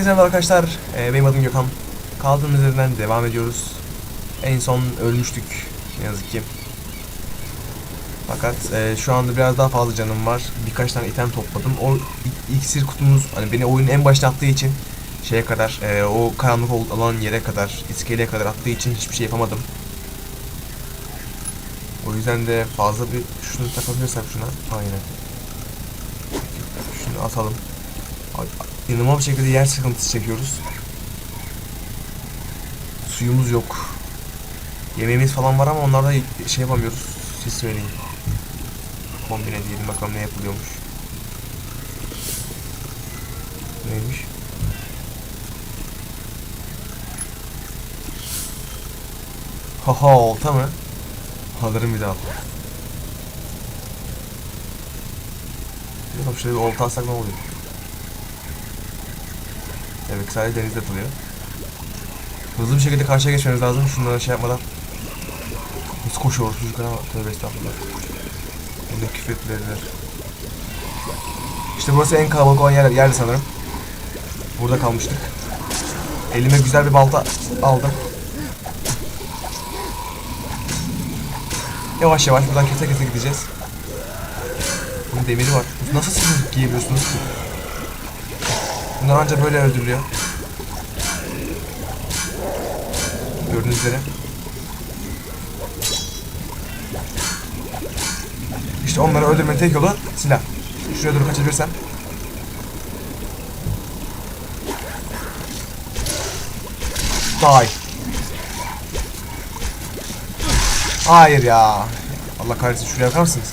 Herkese merhaba arkadaşlar. Ee, benim adım Gökhan. Kaldığımız yerden devam ediyoruz. En son ölmüştük ne yazık ki. Fakat e, şu anda biraz daha fazla canım var. Birkaç tane item topladım. O iksir kutumuz hani beni oyunun en başına attığı için şeye kadar e, o karanlık ol- olan yere kadar iskeleye kadar attığı için hiçbir şey yapamadım. O yüzden de fazla bir şunu takabilirsem şuna aynen. Şunu atalım. İnanılmaz bir şekilde yer sıkıntısı çekiyoruz. Suyumuz yok. Yemeğimiz falan var ama onlarda şey yapamıyoruz. Siz söyleyin. Kombine diyelim bakalım ne yapılıyormuş. Neymiş? Haha olta mı? Alırım bir daha. Bakalım şöyle bir olta alsak ne oluyor? Evet sadece denizde atılıyor. Hızlı bir şekilde karşıya geçmemiz lazım. Şunlara şey yapmadan. Nasıl koşuyoruz çocuklar ama tövbe estağfurullah. Yine küfür ettiler. İşte burası en kalabalık olan yer, yerdi sanırım. Burada kalmıştık. Elime güzel bir balta aldım. Yavaş yavaş buradan kese kese gideceğiz. Bunun demiri var. Nasıl siz giyebiliyorsunuz ki? Bunlar ancak böyle öldürülüyor. Gördüğünüz üzere. İşte onları öldürmenin tek yolu silah. Şuraya doğru kaçabilirsem. Die. Hayır ya. Allah kahretsin şuraya bakar mısınız?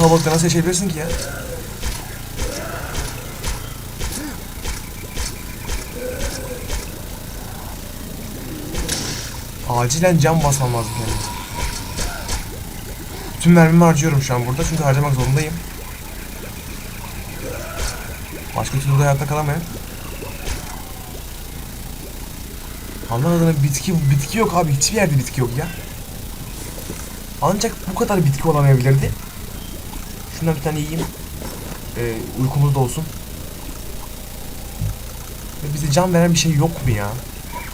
Kalabalıkta nasıl yaşayabilirsin ki ya? Acilen cam basmam lazım kendime. Bütün mermimi harcıyorum şu an burada çünkü harcamak zorundayım. Başka türlü de hayatta kalamayın. Allah adına bitki bitki yok abi hiçbir yerde bitki yok ya. Ancak bu kadar bitki olamayabilirdi. Şundan bir tane yiyeyim. Ee, uykumuz da olsun. Ve bize can veren bir şey yok mu ya?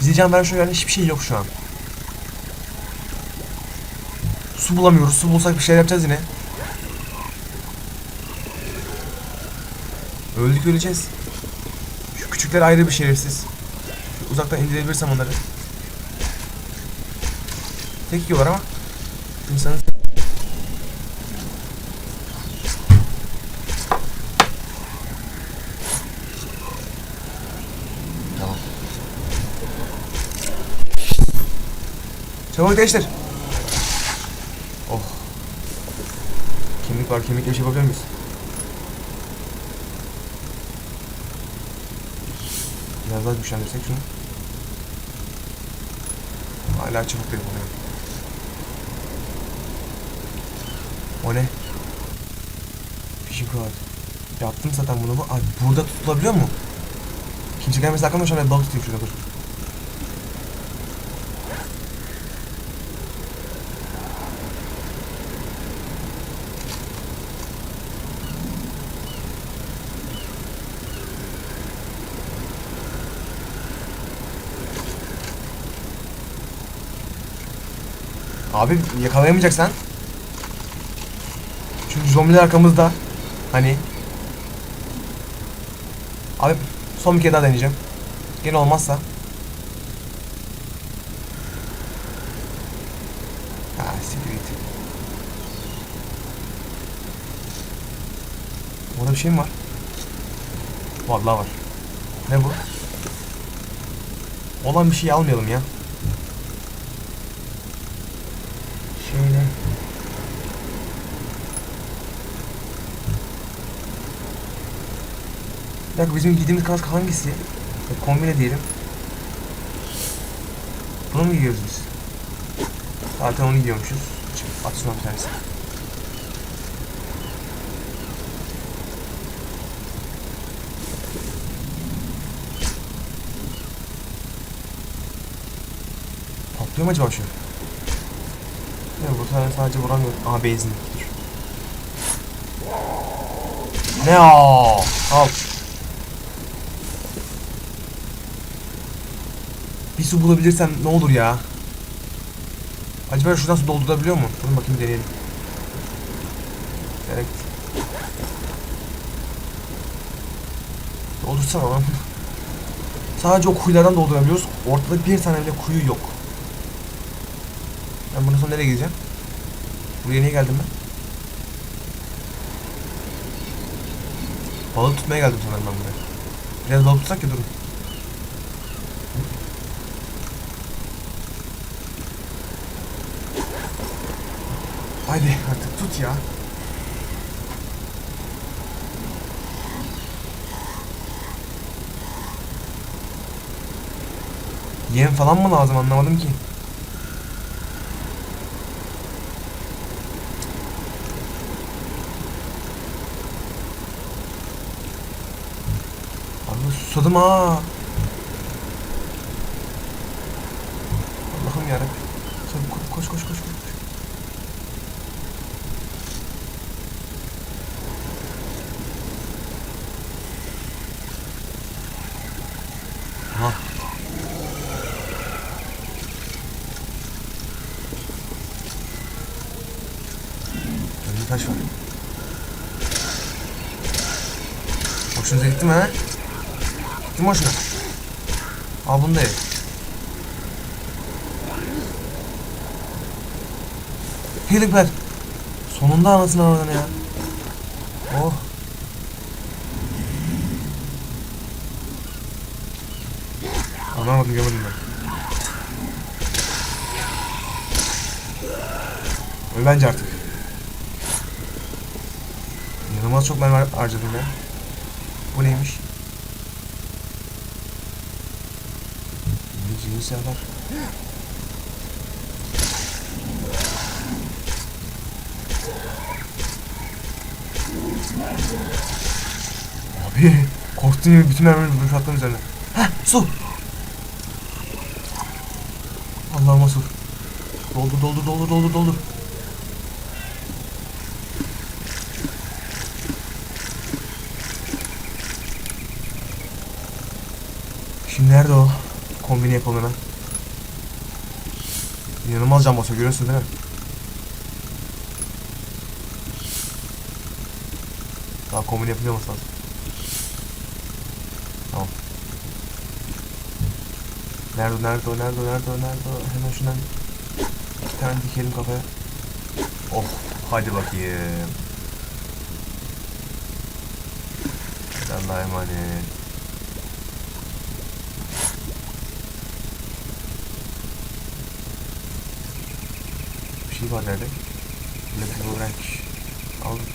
Bize can veren şu hiçbir şey yok şu an. Su bulamıyoruz. Su bulsak bir şey yapacağız yine. Öldük öleceğiz. Şu küçükler ayrı bir şerefsiz. Şu uzaktan indirebilirsem onları. Tek yiyorlar ama. İnsanın Çabuk değiştir. Oh. Kemik var, kemikle bir şey yapabilir miyiz? Biraz daha güçlendirsek şunu. Hala çabuk değil oluyor. O ne? Fishing rod. Yaptım zaten bunu mu? Abi burada tutulabiliyor mu? Kimse gelmesi hakkında şu an ben balık tutayım şurada dur. Abi yakalayamayacaksan. Çünkü zombiler arkamızda. Hani. Abi son bir kere daha deneyeceğim. Gene olmazsa. Ha siktir. Burada bir şey mi var? Vallahi var. Ne bu? Olan bir şey almayalım ya. Şöyle. Bir dakika bizim giydiğimiz kask hangisi? Kombine diyelim. Bunu mu giyiyoruz biz? Zaten onu giyiyormuşuz. Çık, at şuna bir tanesi. Patlıyor mu acaba şu? Evet, bu sefer sadece vuramıyorum. Aha benzin. Ne o? Al. Bir su bulabilirsem ne olur ya? Acaba şuradan su doldurabiliyor mu? Dur bakayım deneyelim. Evet. Doldursana lan. Sadece o kuyulardan doldurabiliyoruz. Ortada bir tane bile kuyu yok. Ben bundan sonra nereye gideceğim? Buraya niye geldim ben? Balık tutmaya geldim sanırım ben buraya. Biraz balık tutsak ya durun. Haydi artık tut ya. Yem falan mı lazım anlamadım ki. Abi susadım ha. Allah'ım yarabbim. Koş koş koş koş. koş. Aha. Önünde taş var. Hoşunuza gitti ha? Gitti mi hoşuna? Al bunu da ye. Pad. Sonunda anasını aradın ya. Oh. Anlamadım görmedim ben. Öl bence artık. İnanılmaz çok mermi harcadım ya. Bu neymiş? İngilizce silahlar. Abi korktuğum gibi bütün mermileri boşalttım üzerine. Heh su. Allah'ıma su. Doldur doldur doldur doldur doldur. Nerede o? Kombini yapalım hemen. İnanılmaz can basıyor görüyorsun değil mi? Daha kombini yapılıyor olması lazım. Tamam. Nerede o, nerede o, nerede o, nerede o, nerede o? Hemen şundan iki tane dikelim kafaya. Oh, hadi bakayım. Allah'a emanet. Bir şey var nerede? Black Ranch. Aldım.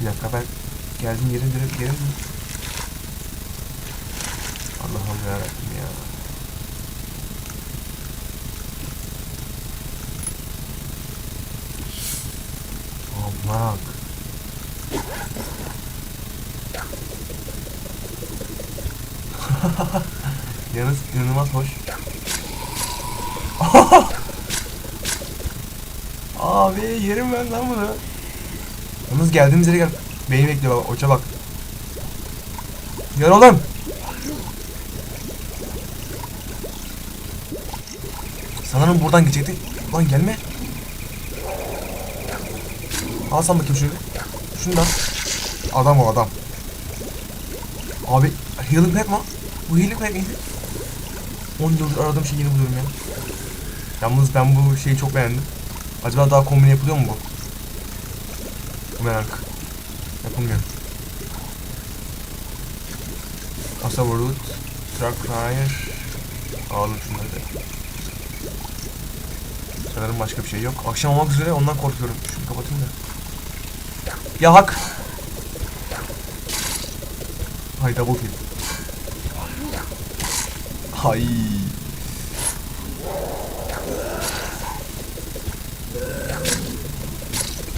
Bir dakika ben geldim yerim yerim yerim. Allah'ım yarabbim ya. Aman. Yalnız inanılmaz hoş. Abi yerim ben lan bunu. Yalnız geldiğimiz yere gel. Beni bekliyor baba. Oça bak. Gel oğlum. Sanırım buradan geçecektik. Lan gelme. Al sen bakayım şunu. Şunu. Adam o adam. Abi healing pack mı? Bu healing pack miydi? 10 yıldır aradığım şeyi yeni buluyorum ya. Yalnız ben bu şeyi çok beğendim. Acaba daha kombine yapılıyor mu bu? Bu merak. Yapılmıyor. Truck tire. Alalım şunları da. Sanırım başka bir şey yok. Akşam olmak üzere ondan korkuyorum. Şunu kapatayım da. Ya hak. Hay double kill. Hay.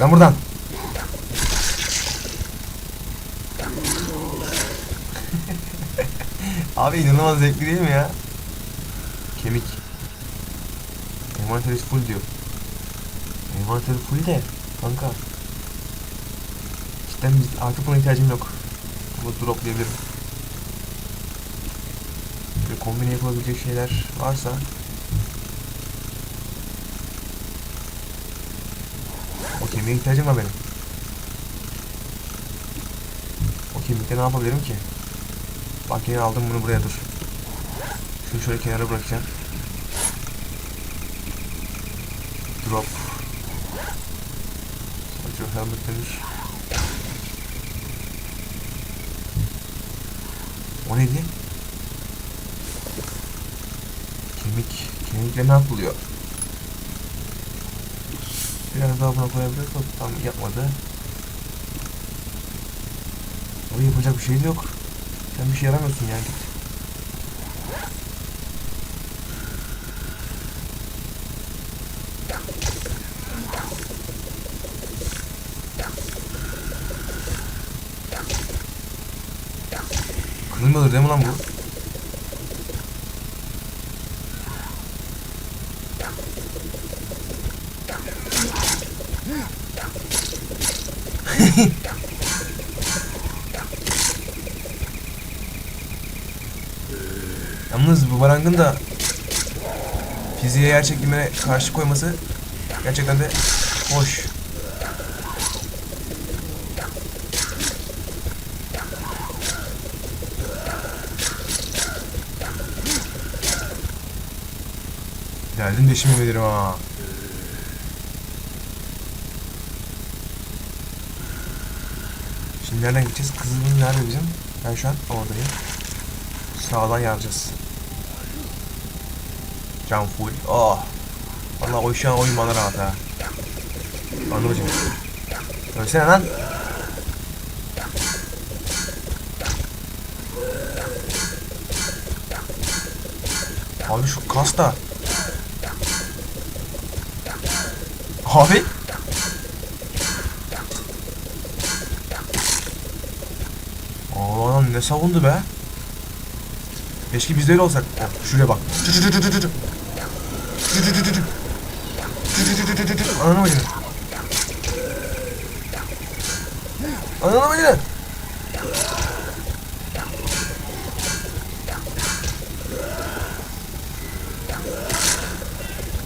Ben buradan. Abi inanılmaz zevkli değil mi ya? Kemik. Envanterimiz full diyor. Envanteri full de kanka. Cidden biz artık buna ihtiyacım yok. Bunu droplayabilirim. Böyle kombine yapılabilecek şeyler varsa O kemiğe ihtiyacım var benim. O kemikte ne yapabilirim ki? Bak yine aldım bunu buraya dur. Şunu şöyle kenara bırakacağım. Drop. Sadece helmet demiş. O neydi? Kemik. Kemikle ne yapılıyor? Biraz daha buna koyabiliriz. Hop, Tam yapmadı. Abi yapacak bir şey de yok. Sen bir şey yaramıyorsun yani git. Kırılmıyordur değil mi lan bu? Yalnız bu barangın da fiziğe yer karşı koyması gerçekten de hoş. Geldim de işimi bilirim ha. Şimdi gideceğiz? Kızılın nerede bizim? Ben şu an oradayım. Sağdan yanacağız. Can full. Oh. Vallahi o şu an oyun bana rahat ha. Anladın hocam. Ölsene lan. Abi şu kas da. Abi. Ne savundu be. Keşke biz olsak. Şuraya bak. Ananı bacını. Ananı bacını.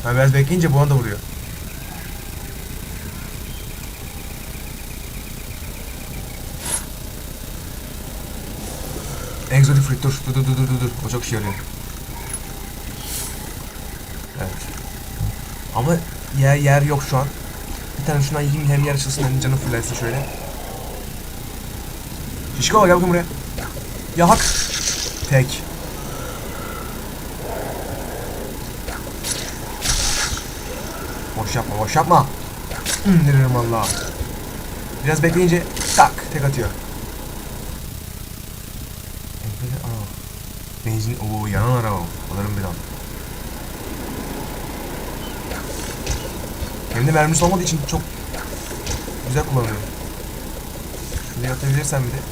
Ha biraz bekleyince bu anda vuruyor. Exotic fruit dur dur dur dur dur dur o çok işe yarıyor. Evet. Ama yer yer yok şu an. Bir tane şundan yiyeyim hem yer açılsın hem canım fullensin şöyle. Şişko gel bakayım buraya. Ya hak. Tek. Boş yapma boş yapma. İndiririm valla. Biraz bekleyince tak tek atıyor. Böyle aa. Benzin o yanan araba. Alırım bir daha. Hem de mermisi olmadığı için çok güzel kullanılıyor. Şuraya atabilirsem bir de.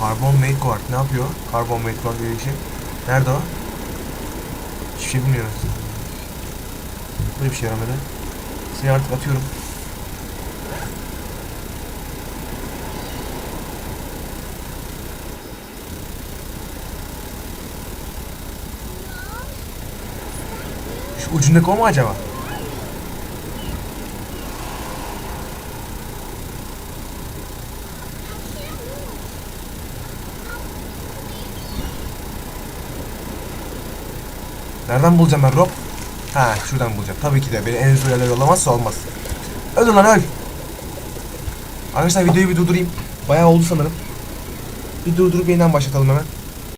Carbon Mate ne yapıyor? Carbon Mate diye bir şey. Nerede o? Hiçbir şey bilmiyorum. Böyle bir şey yaramadı. Seni artık atıyorum. Şu ucundaki o mu acaba? Nereden bulacağım ben Rob? Ha şuradan bulacağım. Tabii ki de beni en üst yerlere yollamazsa olmaz. Öl lan öl. Arkadaşlar videoyu bir durdurayım. Bayağı oldu sanırım. Bir durdurup yeniden başlatalım hemen.